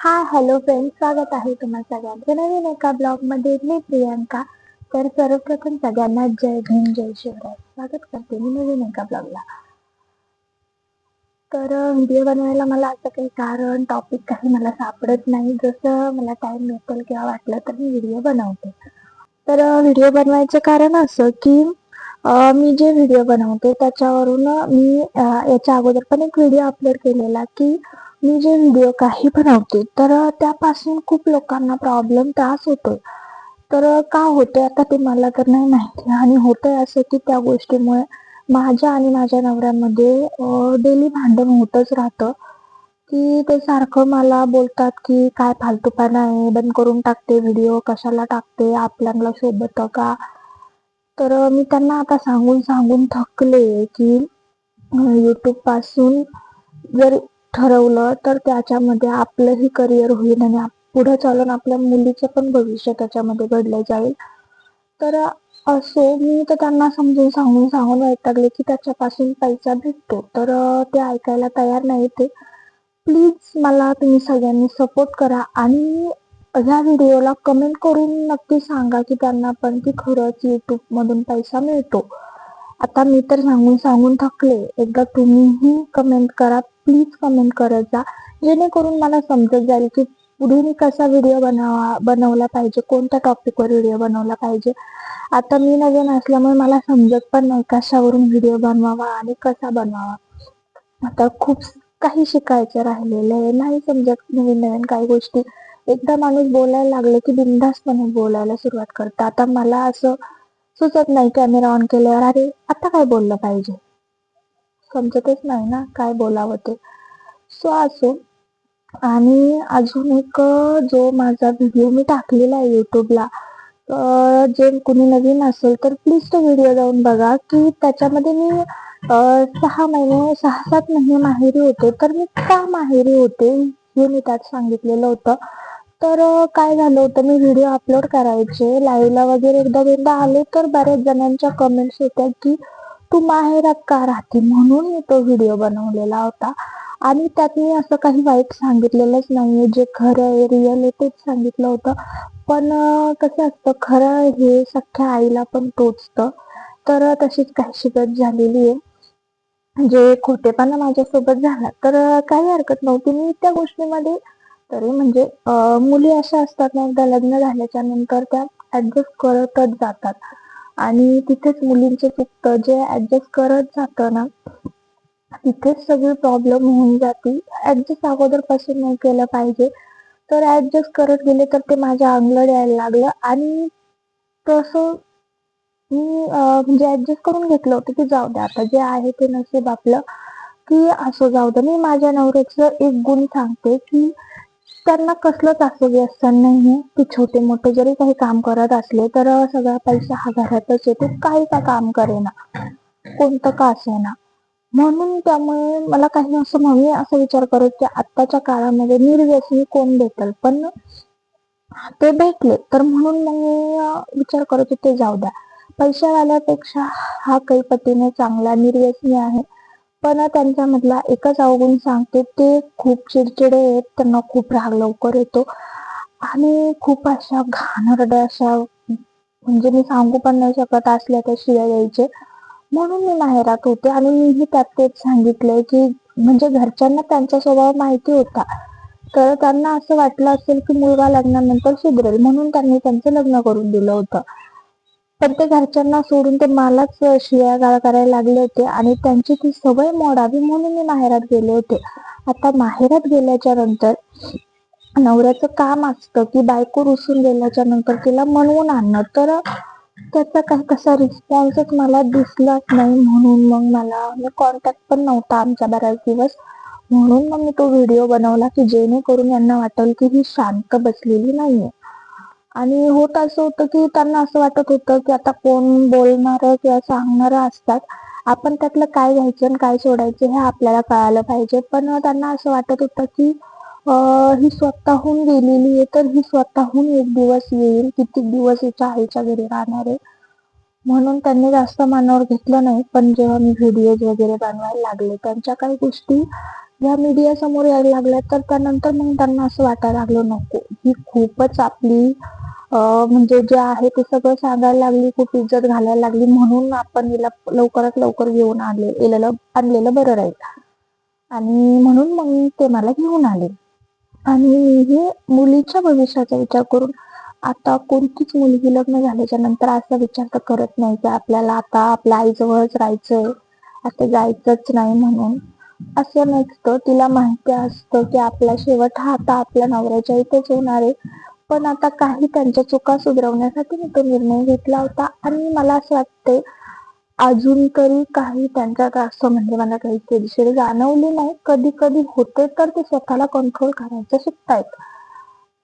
Hi hello friends स्वागत आहे तुम्हा सगळ्यांचं. नवीन एका ब्लॉगमध्ये मी प्रियांका. तर सर्वप्रथम सगळ्यांना जय भीम जय शिवराय. स्वागत करते मी नवीन एका ब्लॉगला तर व्हिडिओ बनवायला मला असं काही कारण टॉपिक काही मला सापडत नाही. जसं मला टाइम भेटेल किंवा वाटलं तर मी व्हिडिओ बनवते. तर व्हिडिओ बनवायचं कारण असं की मी जे व्हिडिओ बनवते त्याच्यावरून मी याच्या अगोदर पण एक व्हिडिओ अपलोड केलेला की मी जे व्हिडिओ काही बनवते तर त्यापासून खूप लोकांना प्रॉब्लेम त्रास होतो तर का होतोय आता ते मला तर नाही माहिती. आणि होतंय असं की त्या गोष्टीमुळे माझ्या आणि माझ्या नवऱ्यामध्ये डेली भांडण होतच राहतं. की ते सारखं मला बोलतात की काय फालतूपणा आहे बंद करून टाकते व्हिडिओ कशाला टाकते आपल्याला शोभत का? तर मी त्यांना आता सांगून सांगून थकले की यूट्यूबपासून जर ठरवलं तर त्याच्यामध्ये आपलंही करिअर होईल आणि पुढे चालून आपल्या मुलीचं पण भविष्य त्याच्यामध्ये घडलं जाईल. तर असो मी तर त्यांना समजून सांगून सांगून वैतागले की त्याच्यापासून पैसा भेटतो. तर ते ऐकायला तयार नाही ते. प्लीज मला तुम्ही सगळ्यांनी सपोर्ट करा आणि ह्या व्हिडिओला कमेंट करून नक्की सांगा की त्यांना पण की खरंच यूट्यूब मधून पैसा मिळतो. आता मी तर सांगून सांगून थकले. एकदा तुम्हीही कमेंट करा प्लीज कमेंट करत जा. जेणेकरून मला समजत जाईल की पुढे मी कसा व्हिडिओ बनवा बनवला पाहिजे कोणत्या टॉपिकवर व्हिडिओ बनवला पाहिजे. आता मी नवीन असल्यामुळे मला समजत पण नाही कशावरून व्हिडिओ बनवावा आणि कसा बनवावा. आता खूप काही शिकायचं राहिलेलं आहे. नाही समजत नवीन नवीन काही गोष्टी. एकदा माणूस बोलायला लागलं की बिनधास्तपणे बोलायला सुरुवात करतं. आता मला असं सुचत नाही कॅमेरा ऑन केल्यावर अरे आता काय बोललं पाहिजे? समजतच नाही ना काय बोलावं ते. सो असो. आणि अजून एक जो माझा व्हिडिओ मी टाकलेला आहे युट्यूबला जे कुणी नवीन असेल तर प्लीज तो व्हिडिओ जाऊन बघा की त्याच्यामध्ये मी सहा महिने सहा सात महिने माहेरी होते. तर मी का माहेरी होते हे मी त्यात सांगितलेलं होतं. तर काय झालं होतं मी व्हिडिओ अपलोड करायचे. लाईव्हला वगैरे एकदा दोनदा आले तर बऱ्याच जणांच्या कमेंट्स होत्या की तू माहेरात का राहते म्हणून मी तो व्हिडिओ बनवलेला होता. आणि त्यात मी असं काही वाईट सांगितलेलंच नाहीये. जे खरं आहे रिअल आहे तेच सांगितलं होतं. पण कसं असतं खरं हे सख्या आईला पण टोचतं. तर तशीच काही शिकत झालेली आहे. जे खोटेपणा माझ्यासोबत झाला तर काही हरकत नव्हती. मी त्या गोष्टीमध्ये तरी म्हणजे मुली अशा असतात ना एकदा लग्न झाल्याच्यानंतर त्या ऍडजस्ट करतच जातात. आणि तिथेच मुलींचे फक्त जे ऍडजस्ट करत जातं ना तिथेच सगळी प्रॉब्लेम होऊन जाते. ऍडजस्ट अगोदरपासून नाही केलं पाहिजे. तर ऍडजस्ट करत गेले तर ते माझ्या अंगलड यायला लागलं. आणि तसं मी म्हणजे ऍडजस्ट करून घेतलं होतं की जाऊ दे आता जे आहे ते नशीब आपलं की असं जाऊ दे. मी माझ्या नवऱ्याचं एक गुण सांगते की त्यांना कसलंच असं व्यसन नाहीये की छोटे मोठे जरी काही काम करत असले तर सगळा पैसा हा घरातच येतो. काही का काम करेना. कोणतं का असेना. म्हणून त्यामुळे मला काही असं म्हणून असं असा विचार करत की आत्ताच्या काळामध्ये निर्व्यसनी कोण भेटल? पण ते भेटले. तर म्हणून मग मी विचार करत होते जाऊ द्या. पैशावाल्यापेक्षा हा काही चांगला निर्व्यसनी आहे. पण त्यांच्यामधला एकच अवगुण सांगते ते खूप चिडचिडे आहेत त्यांना खूप राग लवकर येतो. आणि खूप अशा घाणरड्या अशा म्हणजे मी सांगू पण नाही शकत असल्या त्या शिव्या यायचे म्हणून मी माहेरात होते आणि मीही त्यात तेच सांगितलंय की म्हणजे घरच्यांना त्यांचा स्वभाव माहिती होता. तर त्यांना असं वाटलं असेल की मुलगा लग्नानंतर सुधरेल म्हणून त्यांनी त्यांचं लग्न करून दिलं होतं. पण ते घरच्यांना सोडून ते मलाच शिव्यागाळ करायला लागले होते आणि त्यांची ती सवय मोडावी म्हणून मी माहेरात गेले होते. आता माहेरात गेल्याच्यानंतर नवऱ्याचं काम असतं की बायको रुसून गेल्याच्यानंतर तिला म्हणवून आणणं. तर त्याचा काही कसा रिस्पॉन्सच मला दिसलाच नाही म्हणून मग मला कॉन्टॅक्ट पण नव्हता आमच्या बऱ्याच दिवस. म्हणून मग मी तो व्हिडिओ बनवला की जेणेकरून यांना वाटेल की ही शांत बसलेली नाहीये. आणि होत असं होतं की त्यांना असं वाटत होतं की आता कोण बोलणार किंवा सांगणार असतात. आपण त्यातलं काय घ्यायचं आणि काय सोडायचं हे आपल्याला कळायला पाहिजे. पण त्यांना असं वाटत होतं की ही स्वतःहून गेलेली आहे तर ही स्वतःहून एक दिवस येईल. किती दिवस हिच्या आईच्या घरी राहणार आहे? म्हणून त्यांनी जास्त मनावर घेतलं नाही. पण जेव्हा मी व्हिडिओज वगैरे बनवायला लागले त्यांच्या काही गोष्टी या मीडिया समोर यायला लागल्या तर त्यानंतर मग त्यांना असं वाटायला लागलं नको ही खूपच आपली म्हणजे जे आहे ते सगळं सांगायला लागली खूप इज्जत घालायला लागली. म्हणून आपण हिला लवकरात लवकर घेऊन आले येलेलं आणलेलं बरं राहील. आणि म्हणून मग ते मला घेऊन आले. आणि मीही मुलीच्या भविष्याचा विचार करून आता कोणतीच मुलगी लग्न झाल्याच्यानंतर असा विचार तर करत नाही की आपल्याला आता आपल्या आईजवळच राहायचंय आता जायचंच नाही म्हणून. असं नसतं. तिला माहिती असतं की आपला शेवट हा आता आपल्या नवऱ्याच्या इथेच होणार आहे. पण आता काही त्यांच्या चुका सुधारवण्यासाठी मी तो निर्णय घेतला होता. आणि मला असं वाटतंय अजून तरी काही त्यांच्यात असं म्हणजे मला काही चिडचिड जाणवली नाही. कधी कधी होते तर ते स्वतःला कंट्रोल करायचं शिकतायत.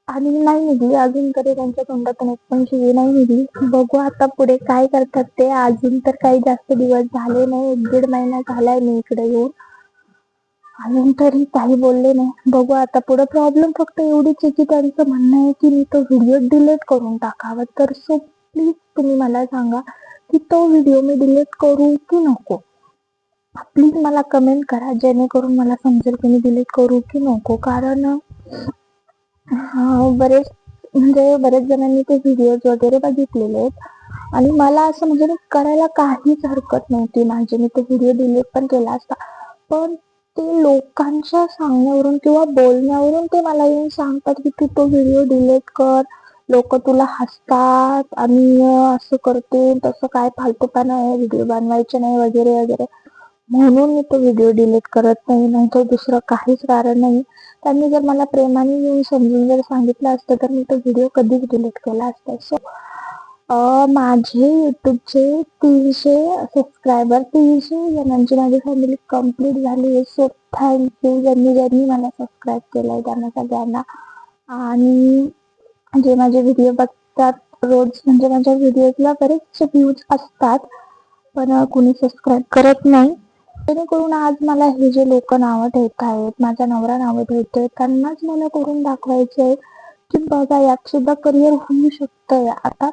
आणि नाही निघली अजून तरी त्यांच्या तोंडातून एक पण शिवी नाही निघली. बघू आता पुढे काय करतात ते. अजून तर काही जास्त दिवस झाले नाही एक दीड महिना झालाय मी इकडे येऊन. अजून तरी काही बोलले नाही. बघू आता पुढे प्रॉब्लेम फक्त एवढीच आहे की त्यांचं म्हणणं आहे की मी तो व्हिडिओ डिलीट करून टाकावा. तर सो प्लीज तुम्ही मला सांगा की तो व्हिडिओ मी डिलीट करू की नको? प्लीज मला कमेंट करा जेणेकरून मला समजेल की मी डिलीट करू की नको. कारण बरेच म्हणजे बरेच जणांनी ते व्हिडिओज वगैरे बघितलेले आहेत. आणि मला असं म्हणजे करायला काहीच हरकत नव्हती. माझी मी ते व्हिडिओ डिलीट पण केला असता. पण ते लोकांच्या सांगण्यावरून किंवा बोलण्यावरून ते मला येऊन सांगतात की तू तो व्हिडिओ डिलीट कर. लोक तुला हसतात. आणि असं करते. तसं काय फालतूपणा आहे? व्हिडिओ बनवायचे नाही वगैरे वगैरे. म्हणून मी तो व्हिडिओ डिलीट करत नाही. नाही तर दुसरं काहीच कारण नाही. त्यांनी जर मला प्रेमाने येऊन समजून जर सांगितलं असतं तर मी तो व्हिडिओ कधीच डिलीट केला असता. सो माझे युट्यूबचे तीनशे सबस्क्रायबर तीनशे जणांची माझी फॅमिली कंप्लीट झाली. आहे सो थँक्यू ज्यांनी ज्यांनी मला सबस्क्राईब केलं आहे त्यांना सगळ्यांना. आणि जे माझे व्हिडिओ बघतात रोज म्हणजे माझ्या व्हिडिओजला बरेचसे व्ह्यूज असतात पण कुणी सबस्क्राईब करत नाही. जेणेकरून आज मला हे जे लोक नावं ठेवत आहेत माझा नवरा नावं आहेत त्यांनाच मला करून दाखवायचं आहे की बघा यात सुद्धा करिअर होऊ शकतंय. आता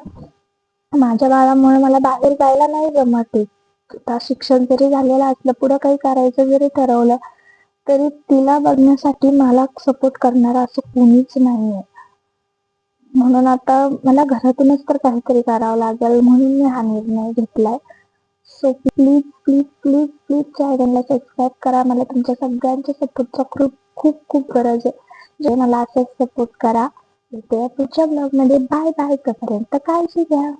माझ्या बाळामुळे मला बाहेर जायला नाही जमत आता शिक्षण जरी झालेलं असलं पुढं काही करायचं जरी ठरवलं तरी तिला बघण्यासाठी मला सपोर्ट करणारा असं कोणीच नाहीये. म्हणून आता मला घरातूनच तर काहीतरी करावं लागेल म्हणून मी हा निर्णय घेतलाय. So please please please please चॅनलला सबस्क्राईब करा. मला तुमच्या सगळ्यांच्या सपोर्टचा खूप खूप खूप गरज आहे. जे मला असंच सपोर्ट करा. भेटूया पुढच्या ब्लॉगमध्ये बाय बाय तोपर्यंत काळजी घ्या.